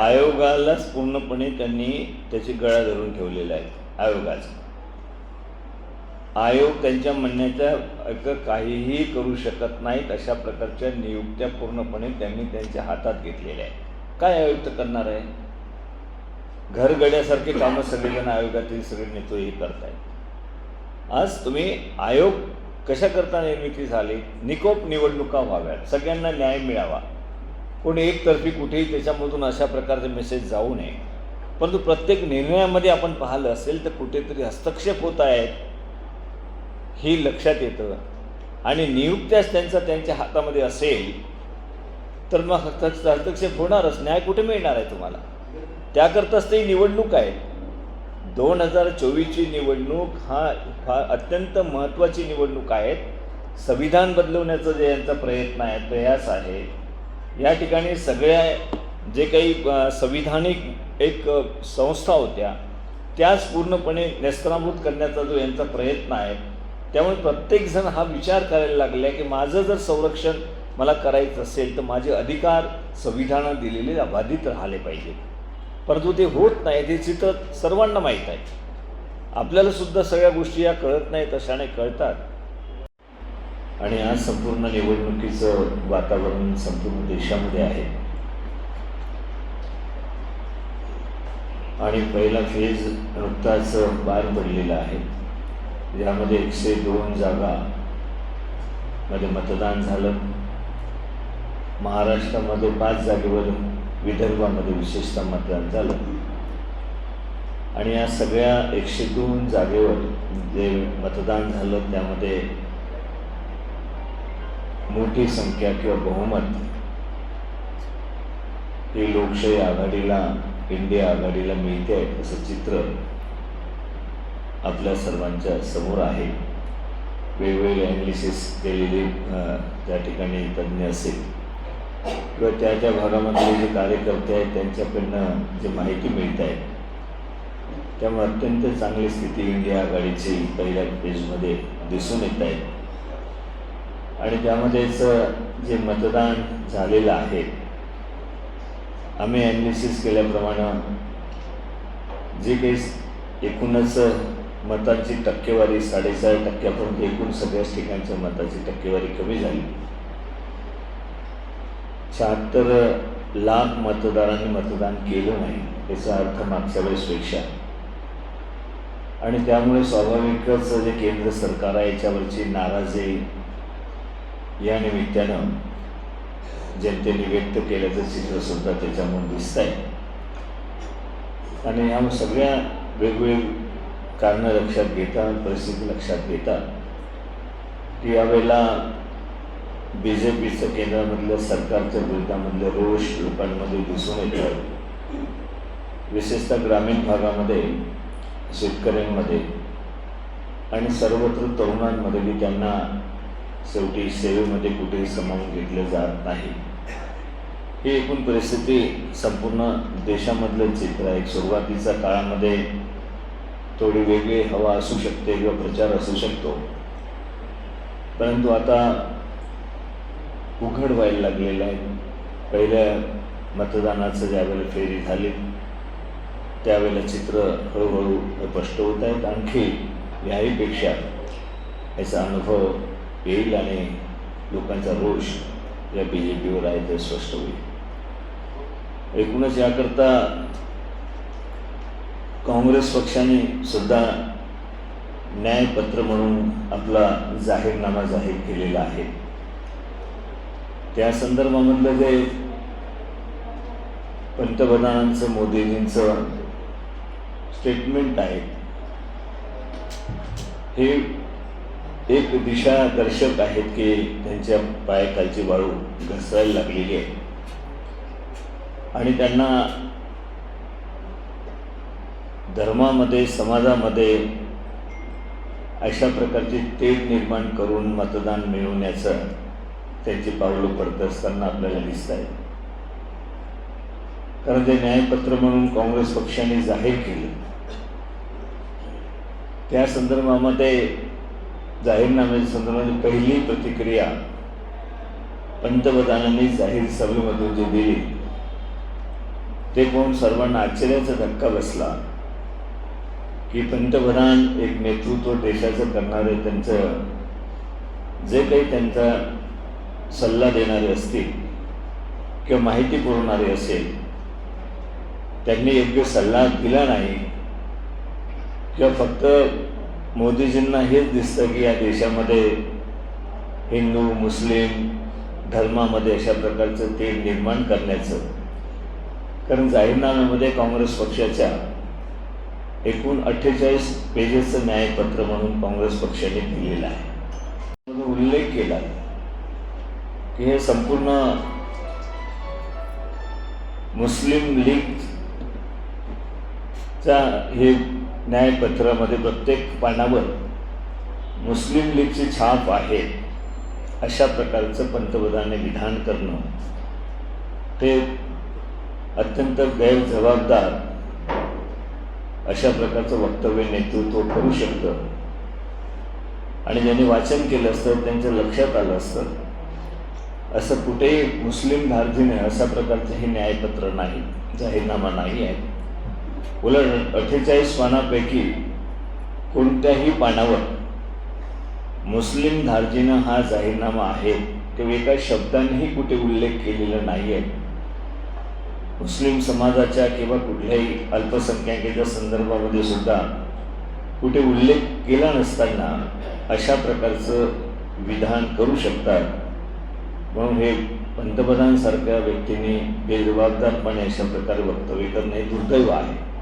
आयोगालाच पूर्णपणे त्यांनी त्याची गळा धरून ठेवलेला आहे. आयोगाचा. आयोग त्यांच्या म्हणण्याच्या एक काहीही करू शकत नाहीत अशा प्रकारच्या नियुक्त्या पूर्णपणे त्यांनी त्यांच्या हातात घेतलेल्या आहेत. काय आयुक्त करणार आहे? घरगड्यासारखे कामं सगळेजण आयोगातील सगळे नेतो हे करतायत. आज तुम्ही आयोग कशा करता निर्मिती झाली? निकोप निवडणुका व्हाव्यात. सगळ्यांना न्याय मिळावा. कोणी एकतर्फी कुठेही त्याच्यामधून अशा प्रकारचे मेसेज जाऊ नये. परंतु प्रत्येक निर्णयामध्ये आपण पाहिलं असेल तर कुठेतरी हस्तक्षेप होत आहेत हे लक्षात येतं. आणि नियुक्त्याच त्यांचा त्यांच्या हातामध्ये असेल तर मग हस्त हस्तक्षेप होणारच. न्याय कुठे मिळणार आहे तुम्हाला? त्याकरताच ते निवडणूक आहे. दोन हजार चोवीसची निवडणूक हा फार अत्यंत महत्त्वाची निवडणूक आहेत संविधान बदलवण्याचा जे यांचा प्रयत्न आहे प्रयास आहे या ठिकाणी सगळ्या जे काही संविधानिक एक संस्था होत्या त्याच पूर्णपणे नेस्तनाभूत करण्याचा जो यांचा प्रयत्न आहे त्यामुळे प्रत्येकजण हा विचार करायला लागला आहे की माझं जर संरक्षण मला करायचं असेल तर माझे अधिकार संविधानात दिलेले अबाधित राहिले पाहिजेत. परंतु ते होत नाही हे चित्र सर्वांना माहीत आहे. आपल्याला सुद्धा सगळ्या गोष्टी या कळत नाहीत अशाने कळतात. आणि आज संपूर्ण निवडणुकीचं वातावरण संपूर्ण देशामध्ये आहे. आणि पहिला फेज नुकताच पार पडलेला आहे. यामध्ये एकशे दोन जागा मध्ये मतदान झालं. महाराष्ट्रामध्ये पाच जागेवर विदर्भामध्ये विशेषतः मतदान झालं. आणि या सगळ्या एकशे दोन जागेवर जे मतदान झालं त्यामध्ये मोठी संख्या किंवा बहुमत. ही लोकशाही आघाडीला इंडिया आघाडीला मिळते आहे असं चित्र आपल्या सर्वांच्या समोर आहे. वेगवेगळे ॲनालिसिस केलेले त्या ठिकाणी तज्ज्ञ असेल. किंवा त्या त्या भागामधले जे कार्यकर्ते आहेत त्यांच्याकडनं जे माहिती मिळत आहे त्यामुळे अत्यंत चांगली स्थिती इंडिया आघाडीची पहिल्या पेजमध्ये दिसून येत आहे. आणि त्यामध्येच जे मतदान झालेलं आहे आम्ही ॲनालिसिस केल्याप्रमाणे जे काही एकूणच मताची टक्केवारी साडेचार टक्क्यापर्यंत एकूण सगळ्याच ठिकाणच्या मताची टक्केवारी कमी झाली. शहात्तर लाख मतदारांनी मतदान केलं नाही याचा अर्थ मागच्या वेळेसपेक्षा आणि त्यामुळे स्वाभाविकच जे केंद्र सरकार आहे याच्यावरची नाराजी या निमित्तानं जनतेने व्यक्त केल्याचं चित्रसुद्धा त्याच्यामुळे दिसत आहे आणि ह्या सगळ्या वेगवेगळी कारणं लक्षात घेता परिस्थिती लक्षात घेता. की यावेळेला बी जे पीचं केंद्रामधलं सरकारच्या विरोधामधलं रोष लोकांमध्ये दिसून येतं विशेषतः ग्रामीण भागामध्ये शेतकऱ्यांमध्ये आणि सर्वत्र तरुणांमध्ये की त्यांना शेवटी सेवेमध्ये कुठेही समावून घेतलं जात नाही. ही एकूण परिस्थिती संपूर्ण देशामधलं चित्र आहे. सुरुवातीच्या काळामध्ये थोडी वेगळी हवा असू शकते किंवा प्रचार असू शकतो. परंतु आता उघड व्हायला लागलेलं आहे. पहिल्या मतदानाचं ज्यावेळेला फेरी झाली त्यावेळेला चित्र हळूहळू स्पष्ट होत आहेत. आणखी याहीपेक्षा याचा अनुभव येईल आणि लोकांचा रोष या बी जे पीवर आहे ते स्पष्ट होईल. एकूणच याकरता काँग्रेस पक्षाने सुद्धा न्यायपत्र म्हणून आपला जाहीरनामा जाहीर केलेला आहे. त्या संदर्भामधलं जे पंतप्रधानांचं मोदीजींचं स्टेटमेंट आहे हे एक दिशादर्शक आहेत की त्यांच्या पायाखालची वाळू घसरायला लागलेली आहे आणि त्यांना धर्मामध्ये समाजामध्ये अशा प्रकारची तेढ निर्माण करून मतदान मिळवण्याचं त्यांची पावलं पडत असताना आपल्याला दिसत आहे कारण ते न्यायपत्र म्हणून काँग्रेस पक्षाने जाहीर केलं त्या संदर्भामध्ये जाहीरनाम्याच्या संदर्भात पहिली प्रतिक्रिया पंतप्रधानांनी जाहीर सभेमधून जी दिली ते कोण सर्वांना आश्चर्याचा धक्का बसला की पंतप्रधान एक नेतृत्व देशाचं करणारे त्यांचं जे काही त्यांचा सल्ला देणारे असतील किंवा माहिती पुरवणारे असेल त्यांनी योग्य सल्ला दिला नाही किंवा फक्त मोदीजींना हेच दिसतं की या देशामध्ये हिंदू मुस्लिम धर्मामध्ये अशा प्रकारचं ते निर्माण करण्याचं. कारण जाहीरनाम्यामध्ये काँग्रेस पक्षाच्या एकूण अठ्ठेचाळीस पेजेसचं न्यायपत्र म्हणून काँग्रेस पक्षाने दिलेलं आहे. उल्लेख केला की हे संपूर्ण मुस्लिम लीगचा हे न्यायपत्रामध्ये प्रत्येक पानावर मुस्लिम लीगची छाप आहे अशा प्रकारचं पंतप्रधानाने विधान करणं ते अत्यंत गैरजबाबदार अशा प्रकारचं वक्तव्य नेतृत्व करू शकतं. आणि ज्यांनी वाचन केलं असतं त्यांच्या लक्षात आलं असतं. असं कुठेही मुस्लिम भारतीने अशा प्रकारचं हे न्यायपत्र नाही जाहीरनामा नाही आहे. उलट अठ्ठेचाळीस पानापैकी कोणत्याही पानावर मुस्लिम धार्जिनं हा जाहीरनामा आहे. ते एका शब्दानेही कुठे उल्लेख केलेला नाही आहे मुस्लिम समाजाच्या किंवा कुठल्याही अल्पसंख्याकेच्या संदर्भामध्ये सुद्धा कुठे उल्लेख केला नसताना अशा प्रकारचं विधान करू शकतात. म्हणून हे पंतप्रधानसारख्या व्यक्तीने बेजबाबदारपणे अशा प्रकारे वक्तव्य करणे हे दुर्दैव आहे.